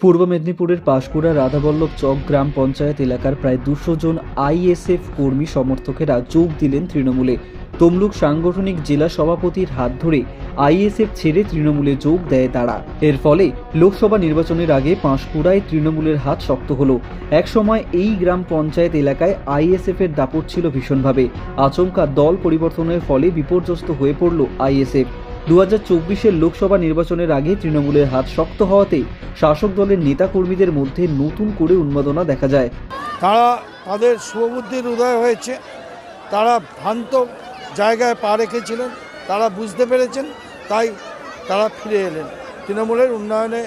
পূর্ব মেদিনীপুরের পাঁশকুড়া রাধাবল্লভ চক গ্রাম পঞ্চায়েত এলাকার প্রায় দুশো জন আইএসএফ কর্মী সমর্থকেরা যোগ দিলেন তৃণমূলে। তমলুক সাংগঠনিক জেলা সভাপতির হাত ধরে আইএসএফ ছেড়ে তৃণমূলে যোগ দেয় তারা। এর ফলে লোকসভা নির্বাচনের আগে পাঁশকুড়ায় তৃণমূলের হাত শক্ত হলো। একসময় এই গ্রাম পঞ্চায়েত এলাকায় আইএসএফ এর দাপট ছিল ভীষণভাবে। আচমকা দল পরিবর্তনের ফলে বিপর্যস্ত হয়ে পড়ল আইএসএফ। দু হাজার লোকসভা নির্বাচনের আগে তৃণমূলের হাত শক্ত হওয়াতে শাসক দলের নেতাকর্মীদের মধ্যে নতুন করে উন্মাদনা দেখা যায়। তারা তাদের শুভবুদ্ধির উদয় হয়েছে। তারা ভ্রান্ত জায়গায় পা রেখেছিলেন। তারা বুঝতে পেরেছেন। তাই তারা ফিরে এলেন। তৃণমূলের উন্নয়নে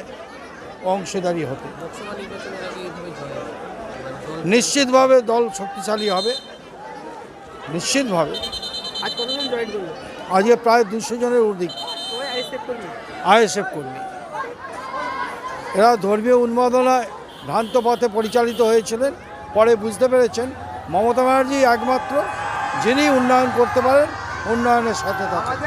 অংশীদারি হতে নিশ্চিতভাবে দল শক্তিশালী হবে। নিশ্চিতভাবে আজ কতজন জয়েন করল? আজকে প্রায় দুশো জনের অধিক আইএসএফ কর্মী? এরা ধর্মীয় উন্মাদনায় ভ্রান্ত পথে পরিচালিত হয়েছিলেন। পরে বুঝতে পেরেছেন মমতা ব্যানার্জি একমাত্র যিনি উন্নয়ন করতে পারেন উন্নয়নের সাথে থাকেন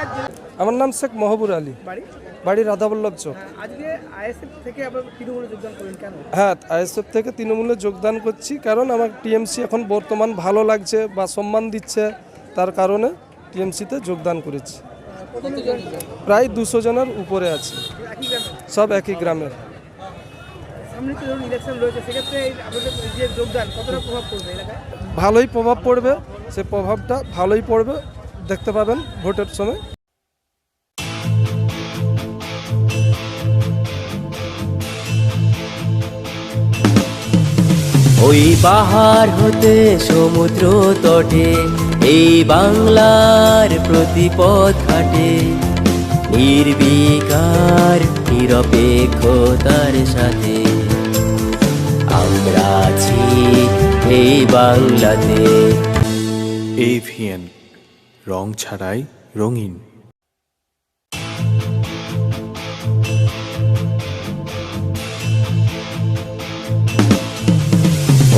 আমার নাম শেখ মহবুর আলী। বাড়ি? বাড়ি রাধাবল্লভ চক। আজকে আইএসএফ থেকে আবার তৃণমূলে যোগদান করলেন কেন? হ্যাঁ আইএসএফ থেকে তৃণমূলে যোগদান করছি কারণ আমার টিএমসি এখন বর্তমান ভালো লাগছে বা সম্মান দিচ্ছে। তার কারণে টিএমসিতে যোগদান করেছি। প্রায় দুশো জনের উপরে আছে। সব একই গ্রামের। সামনে তো ধরুন ইলেকশন রয়েছে সেক্ষেত্রে এই আপনাদের যে যোগদান কতটা প্রভাব পড়বে এলাকায়? ভালোই প্রভাব পড়বে সে প্রভাবটা ভালোই পড়বে দেখতে পাবেন ভোটের সময়। ওই পাহাড় হতে সমুদ্র তটে এই বাংলার প্রতিপদ ঘাটে, নির্বিকার, নিরপেক্ষতার সাথে। আমরা আছি এই বাংলাতে। এভিএন রং ছাড়াই রঙিন।